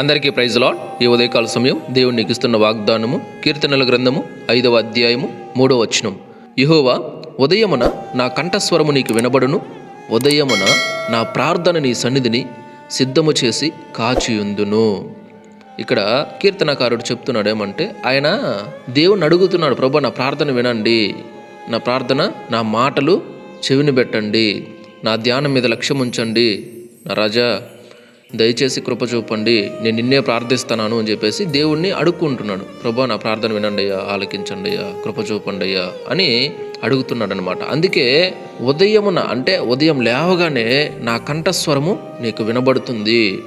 అందరికీ praise lord. ఈ ఉదయకాల సమయం దేవుణ్ణి ఇస్తున్న వాగ్దానము కీర్తనల గ్రంథము ఐదవ అధ్యాయము మూడవ వచనం. యహోవా ఉదయమున నా కంఠస్వరము నీకు వినబడును. ఉదయమున నా ప్రార్థన నీ సన్నిధిని సిద్ధము చేసి కాచియుందును. ఇక్కడ కీర్తనకారుడు చెప్తున్నాడు ఏమంటే ఆయన దేవుని అడుగుతున్నాడు ప్రభు నా ప్రార్థన వినండి. నా ప్రార్థన నా మాటలు చెవిని పెట్టండి. నా ధ్యానం మీద లక్ష్యం ఉంచండి నా రాజా దయచేసి కృప చూపండి. నేను నిన్నే ప్రార్థిస్తున్నాను అని చెప్పేసి దేవుణ్ణి అడుక్కుంటున్నాడు. ప్రభా నా ప్రార్థన వినండి అయ్యా ఆలకించండి అయ్యా కృప చూపండి అయ్యా అని అడుగుతున్నాడు అనమాట అందుకే ఉదయమున అంటే ఉదయం లేవగానే నా కంఠస్వరము నీకు వినబడుతుంది.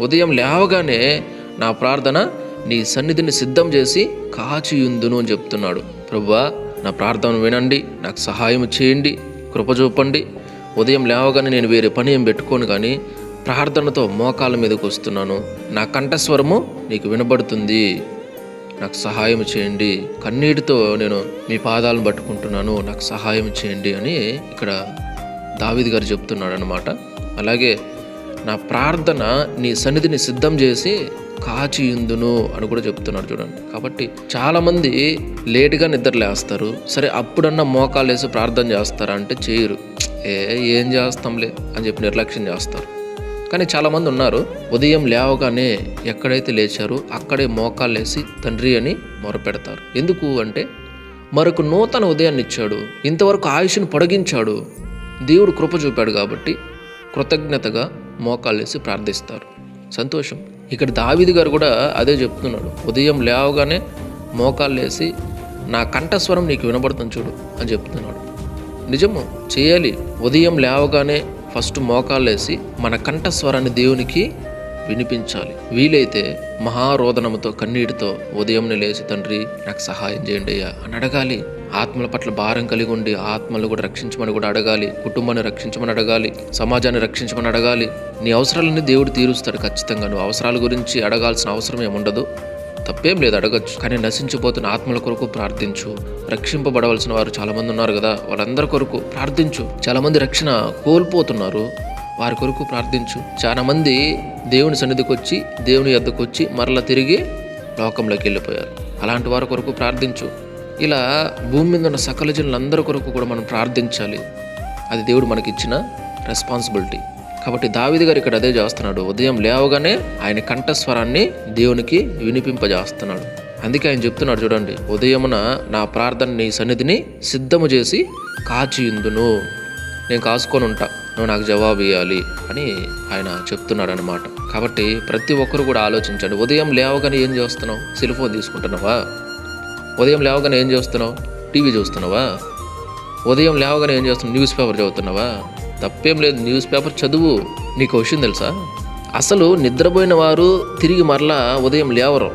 ఉదయం లేవగానే నా ప్రార్థన నీ సన్నిధిని సిద్ధం చేసి కాచియుందును అని చెప్తున్నాడు. ప్రభా నా ప్రార్థన వినండి నాకు సహాయం చేయండి కృప చూపండి. ఉదయం లేవగానే నేను వేరే పని ఏం పెట్టుకోను కానీ ప్రార్థనతో మోకాల మీదకు వస్తున్నాను. నా కంఠస్వరము నీకు వినబడుతుంది. నాకు సహాయం చేయండి. కన్నీటితో నేను మీ పాదాలను పట్టుకుంటున్నాను. నాకు సహాయం చేయండి అని ఇక్కడ దావిద్ గారు చెప్తున్నాడు అనమాట అలాగే నా ప్రార్థన నీ సన్నిధిని సిద్ధం చేసి కాచియుందును అని కూడా చెప్తున్నాడు చూడండి. కాబట్టి చాలామంది లేటుగా నిద్ర లేస్తారు. సరే అప్పుడన్నా మోకాలు వేసి ప్రార్థన చేస్తారా అంటే చేయరు. ఏ ఏం చేస్తాంలే అని చెప్పి నిర్లక్ష్యం చేస్తారు. కానీ చాలామంది ఉన్నారు. ఉదయం లేవగానే ఎక్కడైతే లేచారో అక్కడే మోకాళ్ళేసి తండ్రి అని మొరపెడతారు. ఎందుకు అంటే మరొక నూతన ఉదయాన్ని ఇచ్చాడు. ఇంతవరకు ఆయుష్ను పొడిగించాడు. దేవుడు కృప చూపాడు కాబట్టి కృతజ్ఞతగా మోకాళ్ళేసి ప్రార్థిస్తారు. సంతోషం. ఇక్కడ దావిది గారు కూడా అదే చెప్తున్నాడు. ఉదయం లేవగానే మోకాళ్ళేసి నా కంఠస్వరం నీకు వినబడుతుంది చూడు అని చెప్తున్నాడు. నిజము చేయాలి. ఉదయం లేవగానే ఫస్ట్ మోకాళ్ళేసి మన కంఠస్వరాన్ని దేవునికి వినిపించాలి. వీలైతే మహారోదనముతో కన్నీటితో ఉదయంని లేచి తండ్రి నాకు సహాయం చేయండి అయ్యా అని అడగాలి. ఆత్మల పట్ల భారం కలిగి ఉండి ఆత్మలు కూడా రక్షించమని కూడా అడగాలి. కుటుంబాన్ని రక్షించమని అడగాలి. సమాజాన్ని రక్షించమని అడగాలి. నీ అవసరాలన్నీ దేవుడు తీరుస్తాడు ఖచ్చితంగా. నువ్వు అవసరాల గురించి అడగాల్సిన అవసరం ఏముండదు. తప్పేం లేదు అడగచ్చు. కానీ నశించిపోతున్న ఆత్మల కొరకు ప్రార్థించు. రక్షింపబడవలసిన వారు చాలా మంది ఉన్నారు కదా వాళ్ళందరి కొరకు ప్రార్థించు. చాలా మంది రక్షణ కోల్పోతున్నారు వారి కొరకు ప్రార్థించు. చాలా మంది దేవుని సన్నిధికి వచ్చి దేవుని యొద్దకు వచ్చి మరలా తిరిగి లోకంలోకి వెళ్ళిపోయారు. అలాంటి వారి కొరకు ప్రార్థించు. ఇలా భూమి మీద ఉన్న సకల జనులందరి కొరకు కూడా మనం ప్రార్థించాలి. అది దేవుడు మనకి ఇచ్చిన రెస్పాన్సిబిలిటీ కాబట్టి దావిది గారు ఇక్కడ అదే చేస్తున్నాడు. ఉదయం లేవగానే ఆయన కంఠస్వరాన్ని దేవునికి వినిపింపజేస్తున్నాడు. అందుకే ఆయన చెప్తున్నాడు చూడండి ఉదయమున నా ప్రార్థన నీ సన్నిధిని సిద్ధము చేసి కాచియుందును. నేను కాసుకొని ఉంటా. నువ్వు నాకు జవాబు ఇవ్వాలి అని ఆయన చెప్తున్నాడు అనమాట కాబట్టి ప్రతి ఒక్కరు కూడా ఆలోచించండి ఉదయం లేవగానే ఏం చేస్తున్నావు? సెల్ ఫోన్ తీసుకుంటున్నావా? ఉదయం లేవగానే ఏం చేస్తున్నావు? టీవీ చూస్తున్నావా? ఉదయం లేవగానే ఏం చేస్తున్నావు? న్యూస్ పేపర్ చదువుతున్నావా? తప్పేం లేదు న్యూస్ పేపర్ చదువు. నీకు విషయం తెలుసా? అసలు నిద్రపోయిన వారు తిరిగి మరలా ఉదయం లేవరు.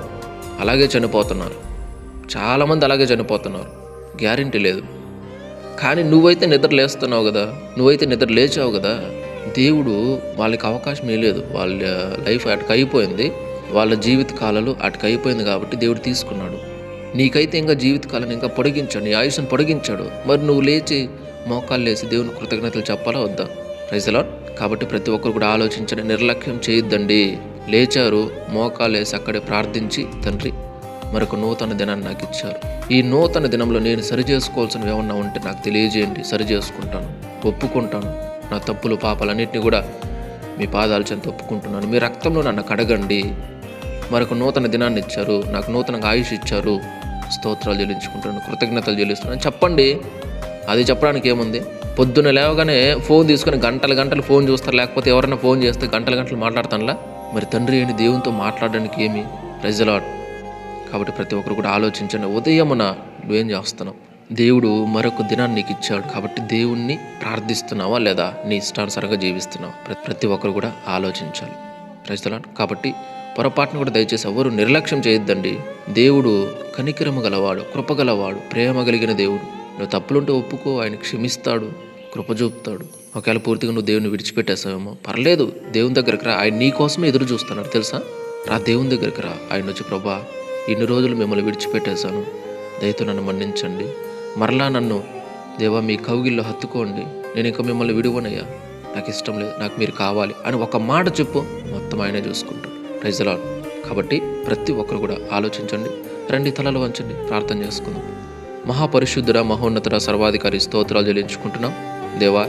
అలాగే చనిపోతున్నారు. చాలామంది అలాగే చనిపోతున్నారు. గ్యారంటీ లేదు. కానీ నువ్వైతే నిద్ర లేస్తున్నావు కదా నువ్వైతే నిద్ర లేచావు కదా దేవుడు వాళ్ళకి అవకాశం లేదు. వాళ్ళ లైఫ్ అటుకైపోయింది అయిపోయింది. వాళ్ళ జీవిత కాలాలు అటుకైపోయింది అయిపోయింది కాబట్టి దేవుడు తీసుకున్నాడు. నీకైతే ఇంకా జీవితకాలం ఇంకా పొడిగించాడు నీ ఆయుష్ను పొడిగించాడు. మరి నువ్వు లేచి మోకాళ్ళు వేసి దేవుని కృతజ్ఞతలు చెప్పాలా వద్దా? రైజలాడ్ కాబట్టి ప్రతి ఒక్కరు కూడా ఆలోచించండి నిర్లక్ష్యం చేయొద్దండి. లేచారు మోకాలు వేసి అక్కడే ప్రార్థించి తండ్రి మరొక నూతన దినాన్ని నాకు ఇచ్చారు. ఈ నూతన దినంలో నేను సరి చేసుకోవాల్సినవి ఏమన్నా ఉంటే నాకు తెలియజేయండి సరి చేసుకుంటాను ఒప్పుకుంటాను. నా తప్పులు పాపాలన్నింటినీ కూడా మీ పాదాలు చెంత ఒప్పుకుంటున్నాను. మీ రక్తంలో నన్ను కడగండి. మరొక నూతన దినాన్ని ఇచ్చారు నాకు నూతనంగా ఆయుష్ ఇచ్చారు. స్తోత్రాలు చెల్లించుకుంటాను కృతజ్ఞతలు చెల్లిస్తున్నాను. చెప్పండి అది చెప్పడానికి ఏముంది? పొద్దున్న లేవగానే ఫోన్ తీసుకొని గంటలు గంటలు ఫోన్ చూస్తారు. లేకపోతే ఎవరైనా ఫోన్ చేస్తే గంటలు గంటలు మాట్లాడతానులా? మరి తండ్రి ఏంటి దేవునితో మాట్లాడడానికి ఏమి? ప్రజలాట్ కాబట్టి ప్రతి ఒక్కరు కూడా ఆలోచించండి. ఉదయమున నువ్వేం చేస్తున్నావు? దేవుడు మరొక దినాన్ని నీకు ఇచ్చాడు. కాబట్టి దేవుణ్ణి ప్రార్థిస్తున్నావా లేదా? నీ ఇష్టానుసారంగా జీవిస్తున్నావా? ప్రతి ఒక్కరు కూడా ఆలోచించాలి. ప్రజలాట్ కాబట్టి పొరపాటును కూడా దయచేసి ఎవరు నిర్లక్ష్యం చేయొద్దండి. దేవుడు కనికరము గలవాడు కృప గలవాడు ప్రేమ కలిగిన దేవుడు. నువ్వు తప్పులుంటే ఒప్పుకో ఆయన క్షమిస్తాడు కృప చూపుతాడు. ఒకవేళ పూర్తిగా నువ్వు దేవుని విడిచిపెట్టేసావేమో పర్లేదు దేవుని దగ్గరకు రా. ఆయన నీ కోసమే ఎదురు చూస్తున్నాడు తెలుసా? రా దేవుని దగ్గరకు రా. ఆయన వచ్చి ప్రభా ఇన్ని రోజులు మిమ్మల్ని విడిచిపెట్టేశాను. దయతో నన్ను మన్నించండి. మరలా నన్ను దేవా మీ కౌగిల్లో హత్తుకోండి. నేను ఇంకా మిమ్మల్ని విడువనయ్యా. నాకు ఇష్టం లేదు నాకు మీరు కావాలి అని ఒక మాట చెప్పు మొత్తం ఆయనే చూసుకుంటాడు. రైజలాడు కాబట్టి ప్రతి ఒక్కరు కూడా ఆలోచించండి రండి తలలు వంచండి ప్రార్థన చేసుకుందాం. మహాపరిశుద్ధుడ మహోన్నతుడ సర్వాధికారి స్తోత్రాలు చెల్లించుకుంటున్నాం. దేవా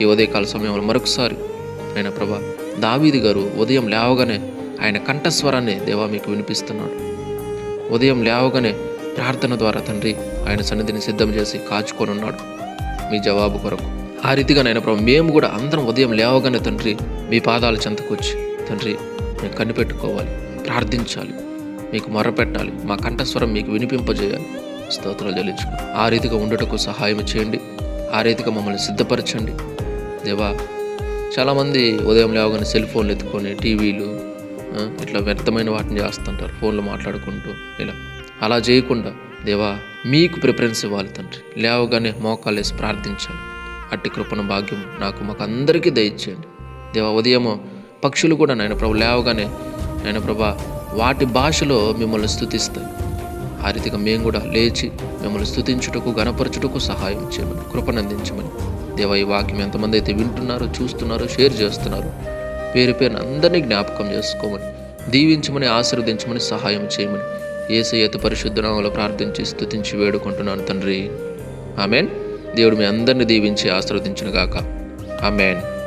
ఈ ఉదయకాల సమయంలో మరొకసారి ఆయన ప్రభా దావీది గారు ఉదయం లేవగానే ఆయన కంఠస్వరాన్ని దేవా మీకు వినిపిస్తున్నాడు. ఉదయం లేవగానే ప్రార్థన ద్వారా తండ్రి ఆయన సన్నిధిని సిద్ధం చేసి కాచుకొని ఉన్నాడు. మీ జవాబు కొరకు. ఆ రీతిగా నాయన ప్రభు మేము కూడా అందరం ఉదయం లేవగానే తండ్రి మీ పాదాల చెంతకొచ్చి తండ్రి మేము కనిపెట్టుకోవాలి ప్రార్థించాలి మీకు మొరపెట్టాలి మా కంఠస్వరం మీకు వినిపింపజేయాలి. స్తోత్రాలు చెల్లించుకో. ఆ రీతిగా ఉండటకు సహాయం చేయండి. ఆ రీతిగా మమ్మల్ని సిద్ధపరచండి. దేవా చాలామంది ఉదయం లేవగానే సెల్ ఫోన్లు ఎత్తుకొని టీవీలు ఇట్లా వ్యర్థమైన వాటిని చేస్తుంటారు. ఫోన్లు మాట్లాడుకుంటూ ఇలా. అలా చేయకుండా దేవా మీకు ప్రిఫరెన్స్ ఇవ్వాలి తండ్రి. లేవగానే మోకాలు వేసి ప్రార్థించాలి. అట్టి కృపణ భాగ్యం నాకు మాకు అందరికీ దయచేయండి. దేవా ఉదయము పక్షులు కూడా నాయన ప్రభు లేవగానే నాయన ప్రభా వాటి భాషలో మిమ్మల్ని స్థుతిస్తాయి ఆ రీతిగా మేము కూడా లేచి మిమ్మల్ని స్థుతించుటకు గణపరచుటకు సహాయం చేయమని కృపనందించమని. దేవ ఈ వాక్యం ఎంతమంది అయితే వింటున్నారో చూస్తున్నారో షేర్ చేస్తున్నారు పేరు పేరున అందరినీ జ్ఞాపకం చేసుకోమని దీవించమని ఆశీర్వదించమని సహాయం చేయమని ఏసయ్యత పరిశుద్ధనామలో ప్రార్థించి స్థుతించి వేడుకుంటున్నాను తండ్రి. ఆమెన్. దేవుడు మీ అందరిని దీవించి ఆశీర్వదించిన గాక ఆమెన్.